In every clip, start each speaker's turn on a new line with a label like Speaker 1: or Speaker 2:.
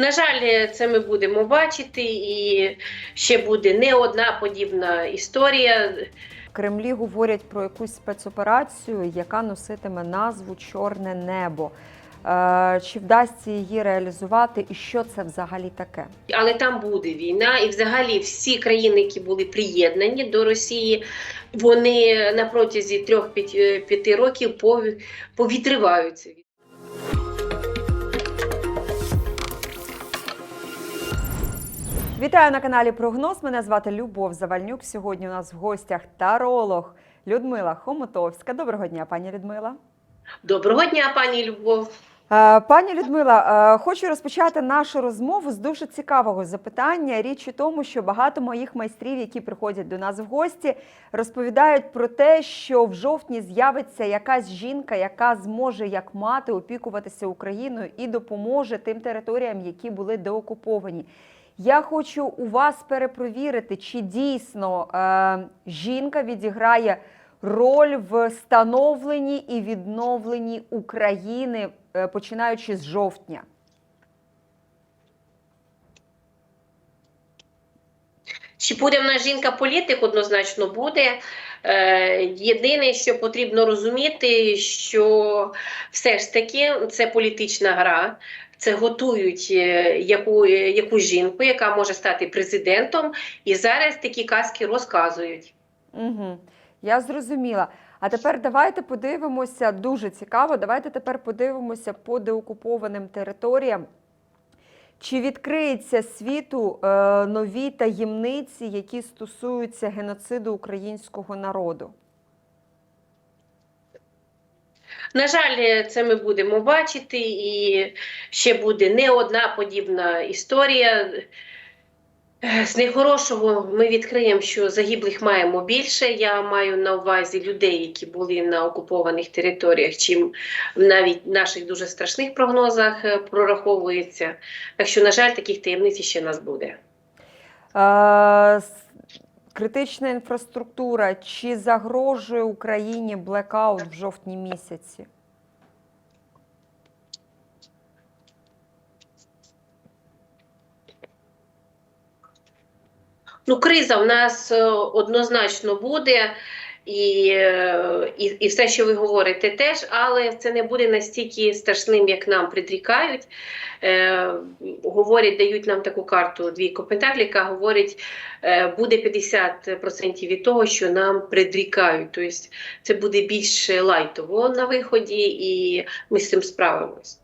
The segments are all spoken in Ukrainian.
Speaker 1: На жаль, це ми будемо бачити, і ще буде не одна подібна історія.
Speaker 2: В Кремлі говорять про якусь спецоперацію, яка носитиме назву Чорне небо. Е, Чи вдасться її реалізувати, і що це взагалі таке?
Speaker 1: Але там буде війна, і взагалі всі країни, які були приєднані до Росії, вони на протязі трьох-п'яти років пові-
Speaker 2: Вітаю на каналі Прогноз. Мене звати Любов Завальнюк. Сьогодні у нас в гостях таролог Людмила Хомутовська. Доброго дня, пані Людмила.
Speaker 1: Доброго дня, пані Любов.
Speaker 2: Е, Пані Людмила, е, хочу розпочати нашу розмову з дуже цікавого запитання. Річ у тому, що багато моїх майстрів, які приходять до нас в гості, розповідають про те, що в жовтні з'явиться якась жінка, яка зможе як мати опікуватися Україною і допоможе тим територіям, які були деокуповані. Я хочу у вас перепровірити, чи дійсно е, жінка відіграє роль в становленні і відновленні України, е, починаючи з жовтня.
Speaker 1: Чи буде в нас жінка-політик, однозначно буде. Е, Єдине, що потрібно розуміти, що все ж таки це політична гра. Це готують е, яку, е, яку жінку, яка може стати президентом, і зараз такі казки розказують.
Speaker 2: Угу. Я зрозуміла. А тепер давайте подивимося, дуже цікаво, давайте тепер подивимося по деокупованим територіям. Чи відкриється світу е, нові таємниці, які стосуються геноциду українського народу?
Speaker 1: На жаль, це ми будемо бачити, і ще буде не одна подібна історія. З найхорошого ми відкриємо, що загиблих маємо більше. Я маю на увазі людей, які були на окупованих територіях, чим навіть в наших дуже страшних прогнозах е, прораховується. Так що, на жаль, таких таємниць ще нас буде.
Speaker 2: Критична інфраструктура. Чи загрожує Україні блекаут в жовтні місяці?
Speaker 1: Ну, криза в нас е, однозначно буде, і, е, і, і все, що ви говорите, теж, але це не буде настільки страшним, як нам предрікають. Е, говорять, дають нам таку карту двійко Пентаклі, яка говорить, е, буде 50% від того, що нам предрікають. Тобто це буде більш лайтово на виході, і ми з цим справимось.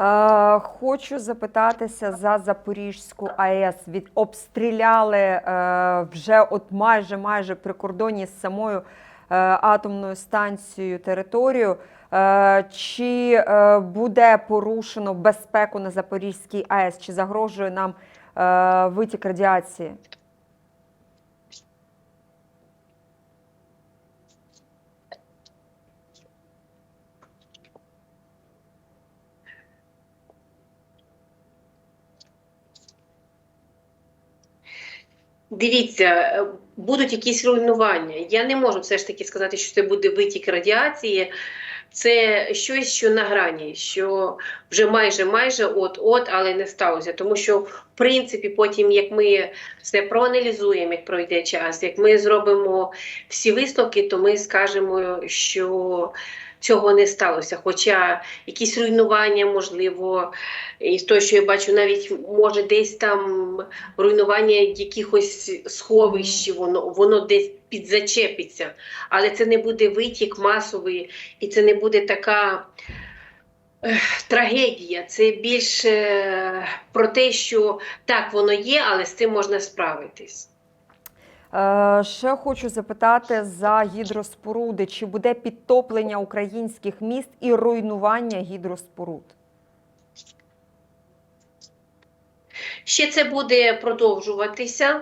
Speaker 2: Е, Хочу запитатися за Запорізьку АЕС. Від обстріляли е, вже от майже майже при кордоні з самою е, атомною станцією територію. Чи буде порушено безпеку на Запорізькій АЕС? Чи загрожує нам витік радіації?
Speaker 1: Дивіться, е, будуть якісь руйнування. Я не можу все ж таки сказати, що це буде витік радіації. Це щось, що на грані, що вже майже майже от-от, але не сталося. Тому що, в принципі, потім, як ми все проаналізуємо, як пройде час, як ми зробимо всі висновки, то ми скажемо, що цього не сталося. Хоча якісь руйнування, можливо, і з того, що я бачу, навіть може десь там руйнування якихось сховищ, воно, воно десь підзачепиться. Але це не буде витік масовий, і це не буде така трагедія. Це більше про те, що так воно є, але з цим можна справитись.
Speaker 2: Е, Ще хочу запитати за гідроспоруди. Чи буде підтоплення українських міст і руйнування гідроспоруд?
Speaker 1: Ще це буде продовжуватися.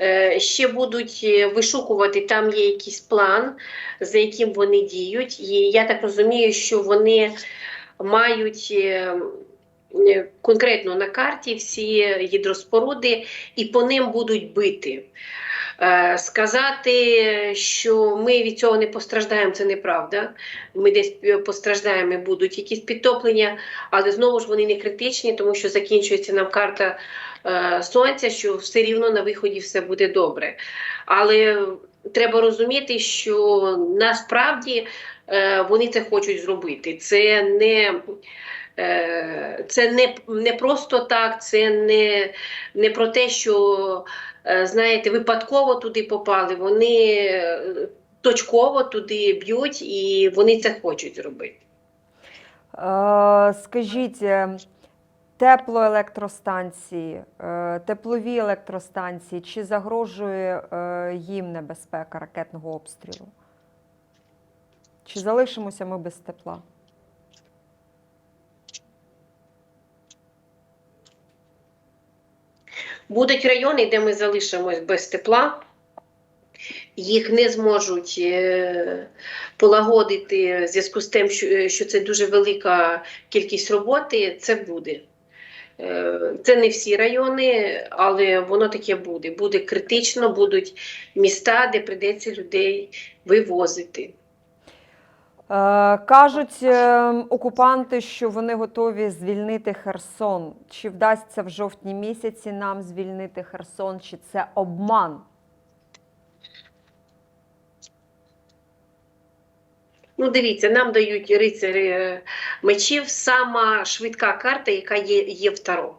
Speaker 1: Е, Ще будуть е, вишукувати, там є якийсь план, за яким вони діють. І я так розумію, що вони мають конкретно на карті всі гідроспоруди і по ним будуть бити. Е, Сказати, що ми від цього не постраждаємо, це неправда. Ми десь е, постраждаємо, будуть якісь підтоплення, але знову ж вони не критичні, тому що закінчується нам карта е, сонця, що все рівно на виході все буде добре. Але треба розуміти, що насправді вони це хочуть зробити. Це не Це не, не просто так, це не, не про те, що знаєте, випадково туди попали. Вони е, точково туди б'ють і вони це хочуть зробити.
Speaker 2: Е, Скажіть, е, теплоелектростанції, е, теплові електростанції, чи загрожує е, їм небезпека ракетного обстрілу? Чи залишимося ми без тепла?
Speaker 1: Будуть райони, де ми залишимось без тепла, їх не зможуть е, полагодити в зв'язку з тим, що, що це дуже велика кількість роботи. Це буде. Е, Це не всі райони, але воно таке буде. Буде критично, будуть міста, де прийдеться людей вивозити.
Speaker 2: Е, Кажуть е, окупанти, що вони готові звільнити Херсон. Чи вдасться в жовтні місяці нам звільнити Херсон, чи це обман?
Speaker 1: Ну, дивіться, нам дають рицарі е, мечів сама швидка карта, яка є, є в Таро.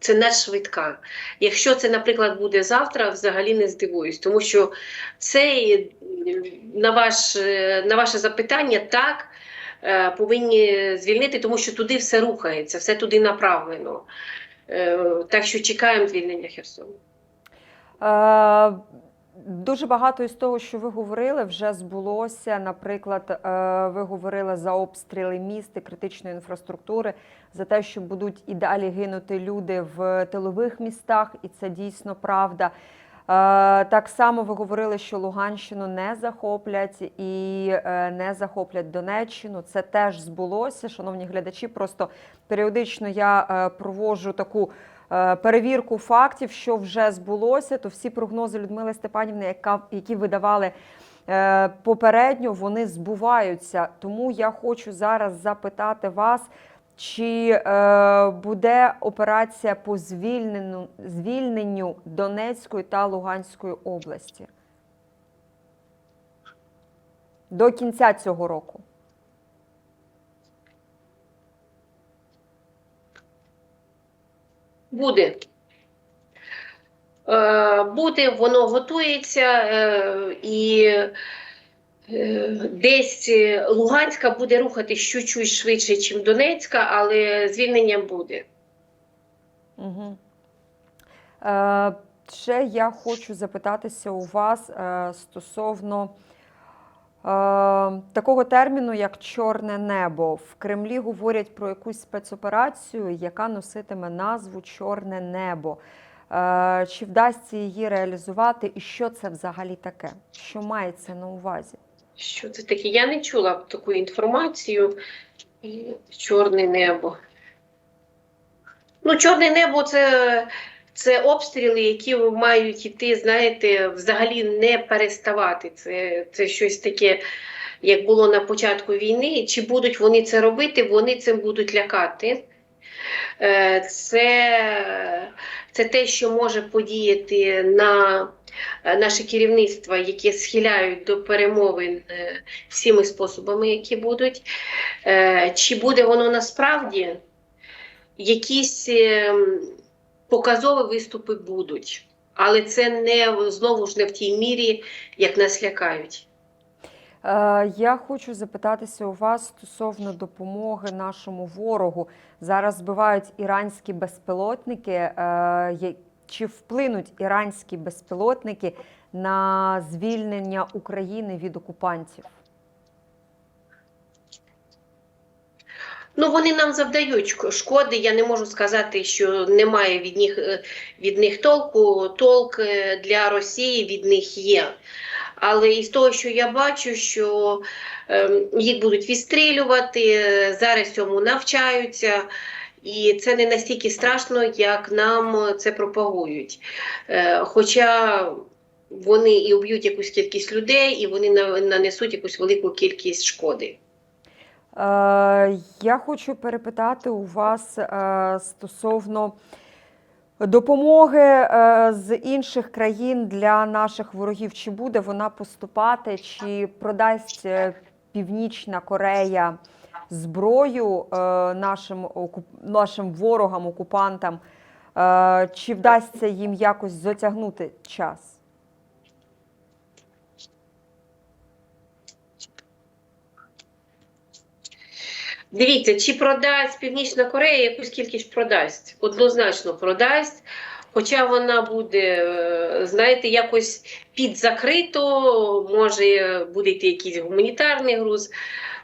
Speaker 1: Це надшвидка. Якщо це, наприклад, буде завтра, взагалі не здивуюсь, тому що це е, на, ваш, е, на ваше запитання так е, повинні звільнити, тому що туди все рухається, все туди направлено. Так що чекаємо звільнення Херсону.
Speaker 2: Дуже багато із того, що ви говорили, вже збулося. Наприклад, е, ви говорили за обстріли міст і критичної інфраструктури, за те, що будуть і далі гинути люди в тилових містах, і це дійсно правда. Е, Так само ви говорили, що Луганщину не захоплять і е, не захоплять Донеччину. Це теж збулося. Шановні глядачі, просто періодично я проводжу таку перевірку фактів, що вже збулося, то всі прогнози Людмили Степанівни, які видавали е, попередньо, вони збуваються. Тому я хочу зараз запитати вас, чи е, буде операція по звільненню, звільненню Донецької та Луганської області до кінця цього року?
Speaker 1: Буде. Е, Буде, воно готується е, і е, десь Луганська буде рухатись чуть-чуть швидше, ніж Донецька, але звільнення буде.
Speaker 2: Угу. Ще я хочу запитатися у вас стосовно такого терміну, як чорне небо. В Кремлі говорять про якусь спецоперацію, яка носитиме назву Чорне небо. Е, чи вдасться її реалізувати, і що це взагалі таке? Що мається на увазі?
Speaker 1: Що це таке? Я не чула таку інформацію. Чорне небо. Ну, чорне небо це, це обстріли, які мають іти, знаєте, взагалі не переставати. Це, це щось таке, як було на початку війни. Чи будуть вони це робити, вони цим будуть лякати. Е, Це, це те, що може подіяти на е, наше керівництво, яке схиляють до перемовин е, всіми способами, які будуть. Чи буде воно насправді? Якісь ем, показові виступи будуть, але це не знову ж не в тій мірі, як нас лякають.
Speaker 2: Е, Я хочу запитатися у вас стосовно допомоги нашому ворогу. Зараз збивають іранські безпілотники. Е, Чи вплинуть іранські безпілотники на звільнення України від окупантів?
Speaker 1: Ну, вони нам завдають шкоди. Я не можу сказати, що немає від них, е, від них толку. Толк е, для Росії від них є. Але із того, що я бачу, що ем, їх будуть відстрілювати, е, зараз цьому навчаються. І це не настільки страшно, як нам це пропагують. Хоча вони і уб'ють якусь кількість людей, і вони нанесуть якусь велику кількість шкоди.
Speaker 2: Е, Я хочу перепитати у вас е, стосовно допомоги е, з інших країн для наших ворогів. Чи буде вона поступати, чи продасть Північна Корея зброю нашим, нашим ворогам, окупантам? Чи вдасться їм якось затягнути час?
Speaker 1: Дивіться, чи продасть Північна Корея якусь кількість продасть. Однозначно продасть. Хоча вона буде, е, знаєте, якось підзакрито, може буде йти якийсь гуманітарний груз.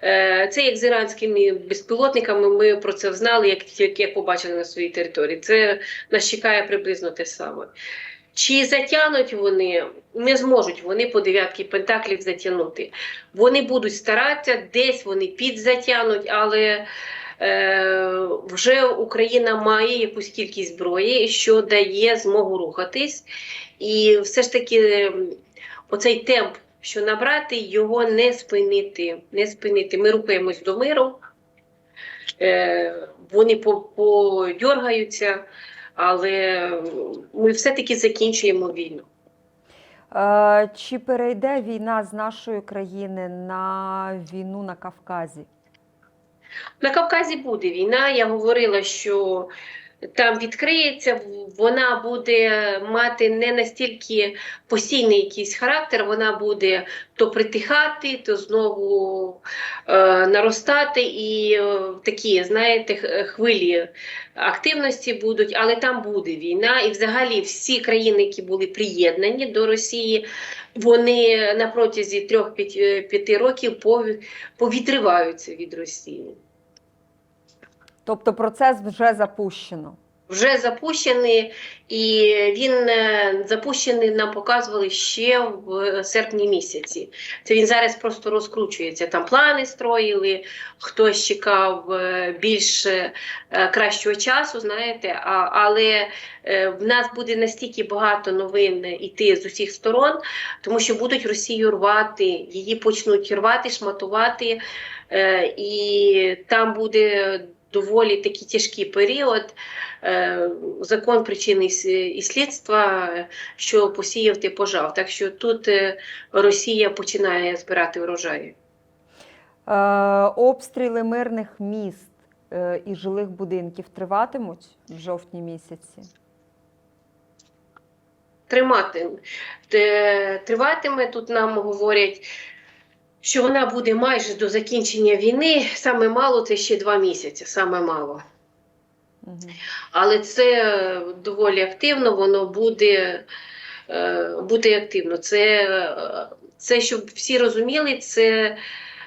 Speaker 1: Е, Це як з іранськими безпілотниками. Ми про це знали, як тільки побачили на своїй території. Це нас чекає приблизно те саме. Чи затягнуть вони? Не зможуть вони по дев'ятки пентаклів затягнути. Вони будуть старатися, десь вони підзатягнуть, але е, вже Україна має якусь кількість зброї, що дає змогу рухатись. І все ж таки оцей темп, що набрати, його не спинити. Не спинити. Ми рухаємось до миру, е, вони по- подьоргаються, але ми все-таки закінчуємо війну.
Speaker 2: Е, Чи перейде війна з нашої країни на війну на Кавказі?
Speaker 1: На Кавказі буде війна. Я говорила, що там відкриється, вона буде мати не настільки постійний якийсь характер, вона буде то притихати, то знову е, наростати, і е, такі, знаєте, хвилі активності будуть, але там буде війна. І взагалі всі країни, які були приєднані до Росії, вони на протязі трьох-п'яти років повідриваються від Росії.
Speaker 2: Тобто процес вже запущено.
Speaker 1: вже запущений, і він е, запущений нам показували ще в серпні місяці. Це він зараз просто розкручується. Там плани строїли, хтось чекав е, більш е, кращого часу, знаєте, але в нас буде настільки багато новин іти з усіх сторон, тому що будуть Росію рвати, її почнуть рвати, шматувати, і там буде доволі такий тяжкий період. Е, закон причини і слідства, що посіяв ти пожав. Так що тут е, Росія починає збирати врожаї.
Speaker 2: Е, обстріли мирних міст і жилих будинків триватимуть в жовтні місяці.
Speaker 1: Тримати триватиме. Тут нам говорять, що вона буде майже до закінчення війни. Саме мало це ще два місяці. Саме мало. Але це доволі активно, воно буде, е, буде активно. Це, е, це, щоб всі розуміли, це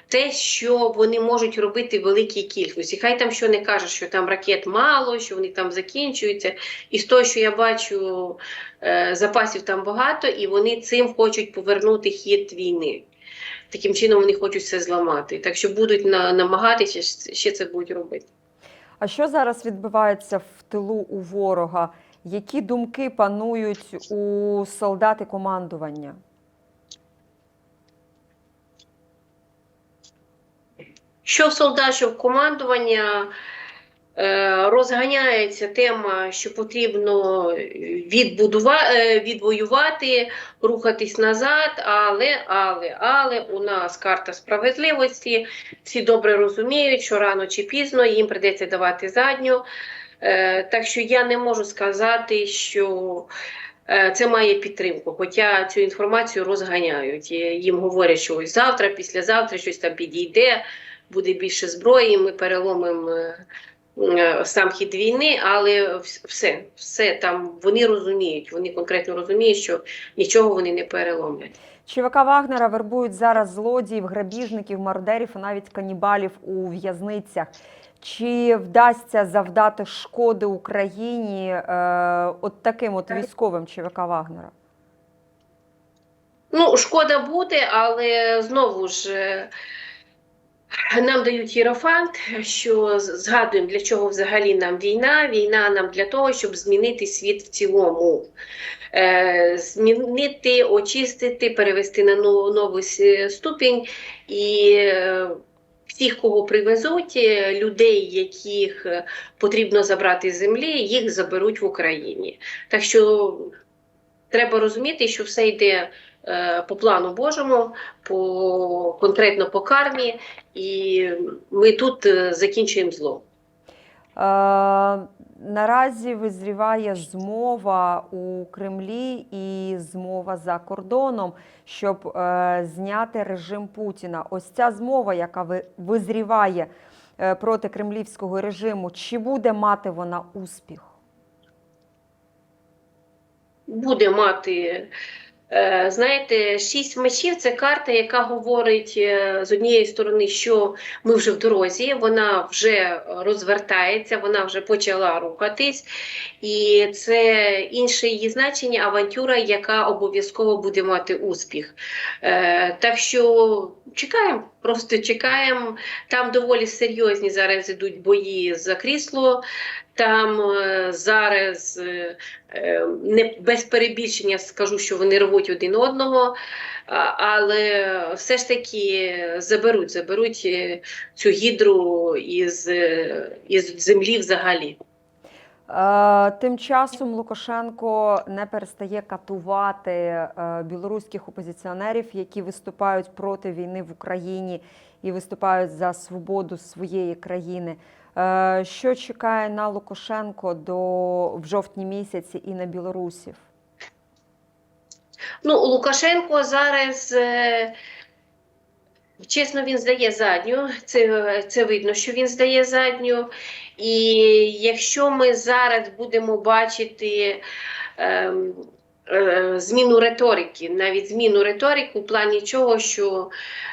Speaker 1: те, що вони можуть робити в великій кількості. Хай там що не кажуть, що там ракет мало, що вони там закінчуються. І з того, що я бачу, е, запасів там багато, і вони цим хочуть повернути хід війни. Таким чином вони хочуть все зламати. Так що будуть на, намагатися ще це будуть робити.
Speaker 2: А що зараз відбувається в тилу у ворога? Які думки панують у солдати командування?
Speaker 1: Що в солдат, що в командування розганяється тема, що потрібно відбудува, е, відвоювати, рухатись назад, але, але, але у нас карта справедливості. Всі добре розуміють, що рано чи пізно їм прийдеться давати задню. Е, так що я не можу сказати, що е, це має підтримку, хоча цю інформацію розганяють. Е, Їм говорять, що ось завтра, післязавтра щось там підійде буде більше зброї, ми переломимо е, е, сам хід війни, але все, все там вони розуміють, вони конкретно розуміють, що нічого вони не переломлять.
Speaker 2: ЧВК Вагнера вербують зараз злодіїв, грабіжників, мародерів і навіть канібалів у в'язницях. Чи вдасться завдати шкоди Україні е, от таким от військовим ЧВК Вагнера?
Speaker 1: Ну, шкода буде, але знову ж. Нам дають єрофант, що згадуємо, для чого взагалі нам війна. Війна нам для того, щоб змінити світ в цілому. Е, змінити, очистити, перевести на нову, новий ступінь. І е, всіх, кого привезуть, е, людей, яких потрібно забрати з землі, їх заберуть в Україні. Так що треба розуміти, що все йде по плану Божому, по, конкретно по кармі, і ми тут е, закінчуємо зло.
Speaker 2: Е, Наразі визріває змова у Кремлі і змова за кордоном, щоб е, зняти режим Путіна. Ось ця змова, яка ви- визріває е, проти кремлівського режиму, чи буде мати вона успіх?
Speaker 1: буде мати. Е, Знаєте, шість мечів це карта, яка говорить е, з однієї сторони, що ми вже в дорозі, вона вже розвертається, вона вже почала рухатись, і це інше її значення авантюра, яка обов'язково буде мати успіх. Е, Так що чекаємо, просто чекаємо. Там доволі серйозні зараз ідуть бої за крісло. Там е, зараз е, е, не без перебільшення скажу, що вони рвуть один одного, але все ж таки заберуть, заберуть цю гідру із, із землі взагалі.
Speaker 2: Е, Тим часом Лукашенко не перестає катувати е, білоруських опозиціонерів, які виступають проти війни в Україні і виступають за свободу своєї країни. Е, Що чекає на Лукашенко до в жовтні місяці і на білорусів?
Speaker 1: Ну, Лукашенко зараз, чесно, він здає задню. Це, це видно, що він здає задню. І якщо ми зараз будемо бачити ем, е, зміну риторики, навіть зміну риторики у плані чого, що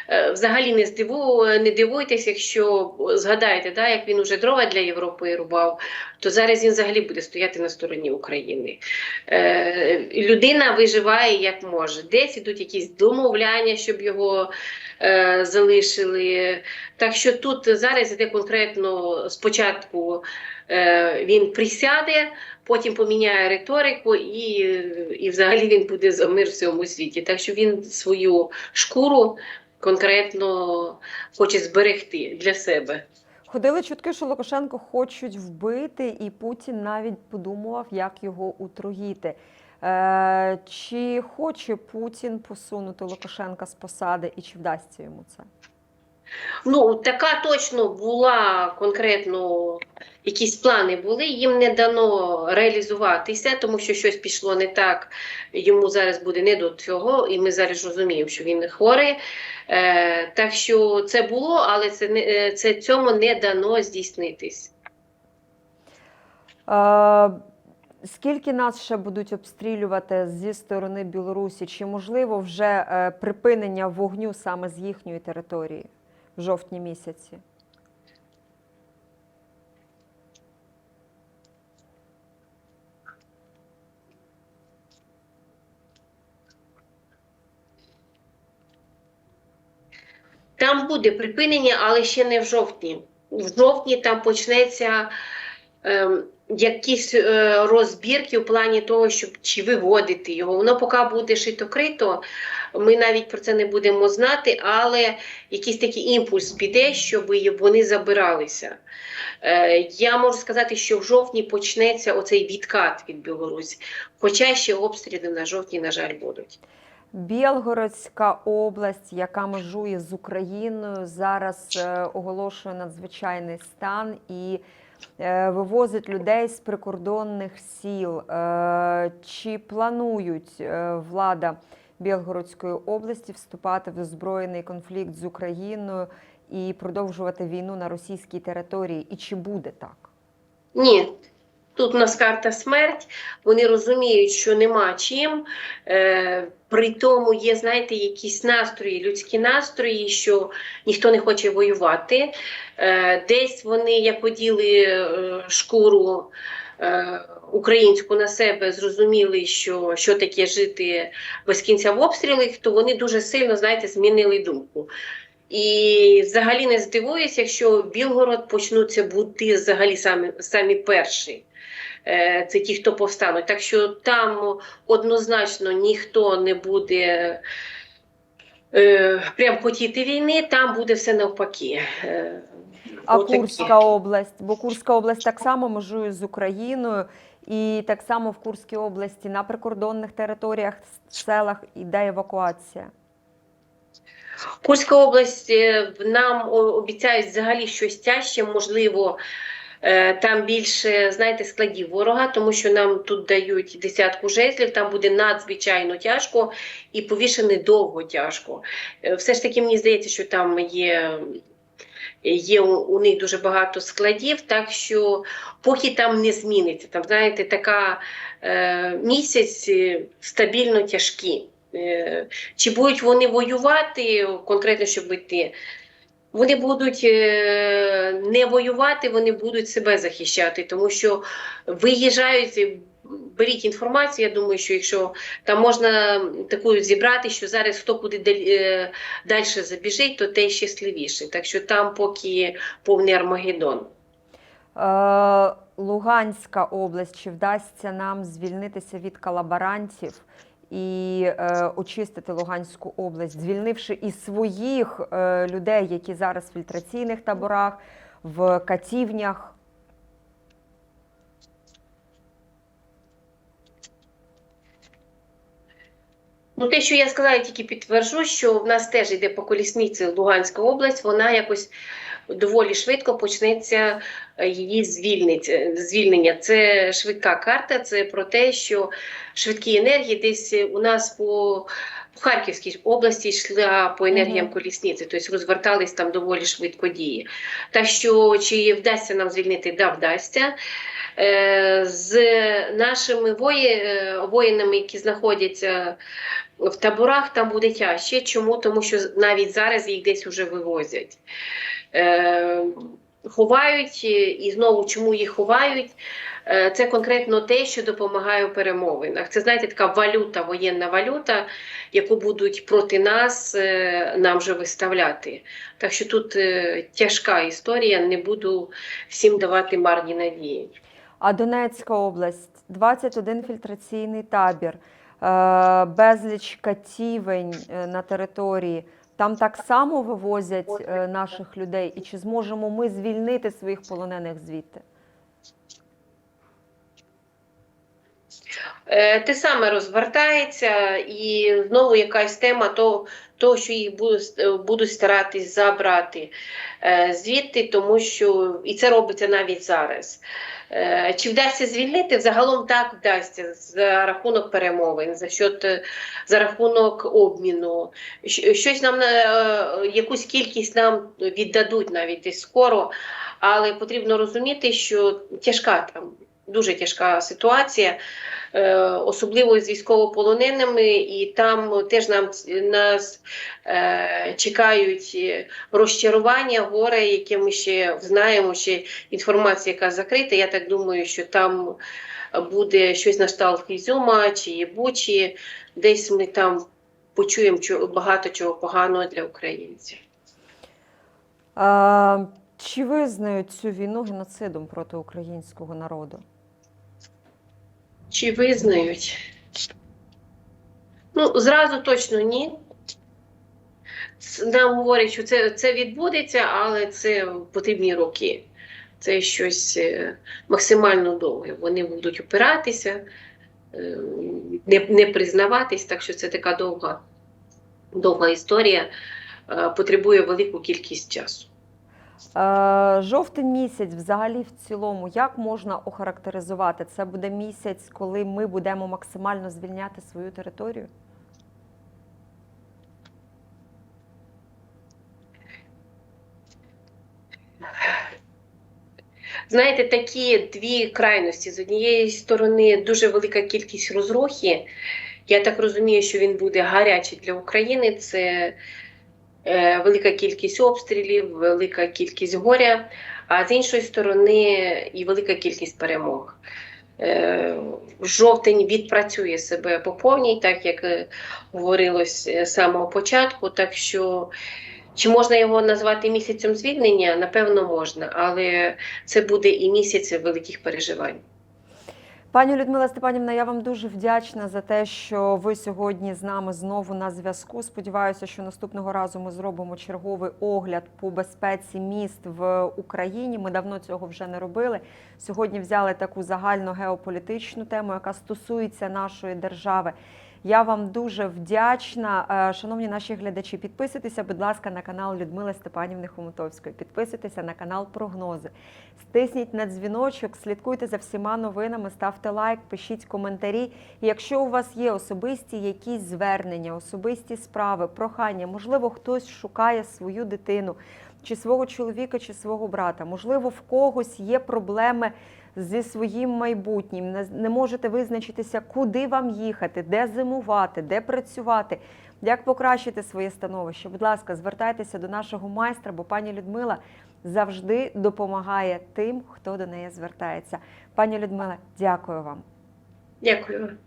Speaker 1: е, взагалі не здиву, не дивуйтесь, якщо згадаєте, да, як він уже дрова для Європи рубав, то зараз він взагалі буде стояти на стороні України. Е, людина виживає як може. Десь ідуть якісь домовляння, щоб його е, залишили. Так що тут зараз іде конкретно спочатку е, він присяде, потім поміняє риторику, і, і взагалі він буде за мир в цьому світі. Так що він свою шкуру конкретно хоче зберегти для себе.
Speaker 2: Ходили чутки, що Лукашенко хочуть вбити, і Путін навіть подумував, як його утруїти. Е, чи хоче Путін посунути Лукашенка з посади і чи вдасться йому це?
Speaker 1: Ну, така точно була конкретно, якісь плани були, їм не дано реалізуватися, тому що щось пішло не так, йому зараз буде не до цього, і ми зараз розуміємо, що він хворий. Е, так що це було, але це, не, е, це цьому не дано здійснитись.
Speaker 2: Е, скільки нас ще будуть обстрілювати зі сторони Білорусі? Чи можливо вже е, припинення вогню саме з їхньої території в жовтні місяці?
Speaker 1: Там буде припинення, але ще не в жовтні. В жовтні там почнеться ем, якісь е, розбірки в плані того, щоб чи виводити його. Воно поки буде шито-крито, ми навіть про це не будемо знати, але якийсь такий імпульс піде, щоб вони забиралися. Е, я можу сказати, що в жовтні почнеться оцей відкат від Білорусі. Хоча ще обстріли на жовтні, на жаль, будуть.
Speaker 2: Білгородська область, яка межує з Україною, зараз е, оголошує надзвичайний стан і е, вивозить людей з прикордонних сіл. Чи планують влада Білгородської області вступати в озброєний конфлікт з Україною і продовжувати війну на російській території? І чи буде так?
Speaker 1: Ні. Тут у нас карта смерть, вони розуміють, що нема чим. Е, при тому є, знаєте, якісь настрої, людські настрої, що ніхто не хоче воювати. Е, десь вони, як оділи е, шкуру українську на себе, зрозуміли, що, що таке жити без кінця в обстрілах, то вони дуже сильно, знаєте, змінили думку. І взагалі не здивуюся, якщо Білгород почнуться бути взагалі самі, самі перші. Е, Це ті, хто повстануть. Так що там однозначно ніхто не буде е, прям хотіти війни, там буде все навпаки. Е,
Speaker 2: А. Курська область, бо Курська область так само межує з Україною, і так само в Курській області на прикордонних територіях, селах іде евакуація.
Speaker 1: Курська область е, нам обіцяють взагалі щось тяжче, можливо, е, там більше знаєте, складів ворога, тому що нам тут дають десятку жезлів, там буде надзвичайно тяжко і повішений довго тяжко. Е, Все ж таки, мені здається, що там є. Є у, у них дуже багато складів, так що поки там не зміниться, там знаєте, така е, місяць е, стабільно тяжкі. Е, чи будуть вони воювати конкретно, щоб йти? Вони будуть е, не воювати, вони будуть себе захищати, тому що виїжджають, беріть інформацію. Я думаю, що якщо там можна таку зібрати, що зараз хто куди далі забіжить, то той щасливіший. Так що там поки повний Армагеддон.
Speaker 2: Е, Луганська область, чи вдасться нам звільнитися від колаборантів і е, очистити Луганську область, звільнивши і своїх е, людей, які зараз в фільтраційних таборах, в катівнях?
Speaker 1: Ну, те, що я сказала, я тільки підтверджу, що в нас теж йде по колісниці Луганська область, вона якось доволі швидко почнеться е, її е, звільнення. Це швидка карта, це про те, що швидкі енергії десь у нас по. В Харківській області йшла по енергіям колісниці, тобто розвертались там доволі швидко дії. Так що, чи вдасться нам звільнити? Да, вдасться. Е, З нашими вої, е, воїнами, які знаходяться в таборах, там буде тяжче. Чому? Тому що навіть зараз їх десь вже вивозять. Е, Ховають е, і знову чому їх ховають? Е, Це конкретно те, що допомагає у перемовинах. Це знаєте, така валюта, воєнна валюта, яку будуть проти нас е, нам вже виставляти. Так що тут тяжка історія, не буду всім давати марні надії.
Speaker 2: А Донецька область 21 фільтраційний табір, безліч катівень е, на території. Там так само вивозять е, наших людей, і чи зможемо ми звільнити своїх полонених звідти?
Speaker 1: Е, Те саме розвертається, і знову якась тема то, того, що їх будуть, е, будуть старатись забрати е, звідти, тому що і це робиться навіть зараз. Е, Чи вдасться звільнити? Загалом так вдасться за рахунок перемовин, за счет, е, за рахунок обміну. Щось нам е, якусь кількість нам віддадуть навіть і скоро, але потрібно розуміти, що тяжка там. Дуже тяжка ситуація, особливо з військовополоненими, і там теж нам нас е, чекають е, розчарування, горе, яке ми ще знаємо, ще інформація, яка закрита. Я так думаю, що там буде щось на кшталт Ізюма чи Бучі, десь ми там почуємо багато чого поганого для українців.
Speaker 2: Е, Чи визнають цю війну геноцидом проти українського народу?
Speaker 1: Чи визнають? Ну, зразу точно ні. Нам говорять, що це, це відбудеться, але це потрібні роки. Це щось е, максимально довге. Вони будуть опиратися, е, не, не признаватись, так що це така довга, довга історія, е, потребує велику кількість часу.
Speaker 2: Е, Жовтень місяць, взагалі, в цілому, як можна охарактеризувати? Це буде місяць, коли ми будемо максимально звільняти свою територію?
Speaker 1: Знаєте, такі дві крайності. З однієї сторони, дуже велика кількість розрухи. Я так розумію, що він буде гарячий для України. Це велика кількість обстрілів, велика кількість горя, а з іншої сторони, і велика кількість перемог. Е, жовтень відпрацює себе по повній, так як е, говорилось е, з самого початку. Так що Чи можна його назвати місяцем звільнення? Напевно, можна, але це буде і місяць великих переживань.
Speaker 2: Пані Людмила Степанівна, я вам дуже вдячна за те, що ви сьогодні з нами знову на зв'язку. Сподіваюся, що наступного разу ми зробимо черговий огляд по безпеці міст в Україні. Ми давно цього вже не робили. Сьогодні взяли таку загальну геополітичну тему, яка стосується нашої держави. Я вам дуже вдячна, Е, шановні наші глядачі. Підписуйтеся, будь ласка, на канал Людмили Степанівни Хомутовської. Підписуйтеся на канал Прогнози. Стисніть на дзвіночок, слідкуйте за всіма новинами, ставте лайк, пишіть коментарі. І якщо у вас є особисті якісь звернення, особисті справи, прохання, можливо, хтось шукає свою дитину, чи свого чоловіка, чи свого брата, можливо, в когось є проблеми зі своїм майбутнім, не, можете визначитися, куди вам їхати, де зимувати, де працювати, як покращити своє становище. Будь ласка, звертайтеся до нашого майстра, бо пані Людмила завжди допомагає тим, хто до неї звертається. Пані Людмила, дякую вам.
Speaker 1: Дякую.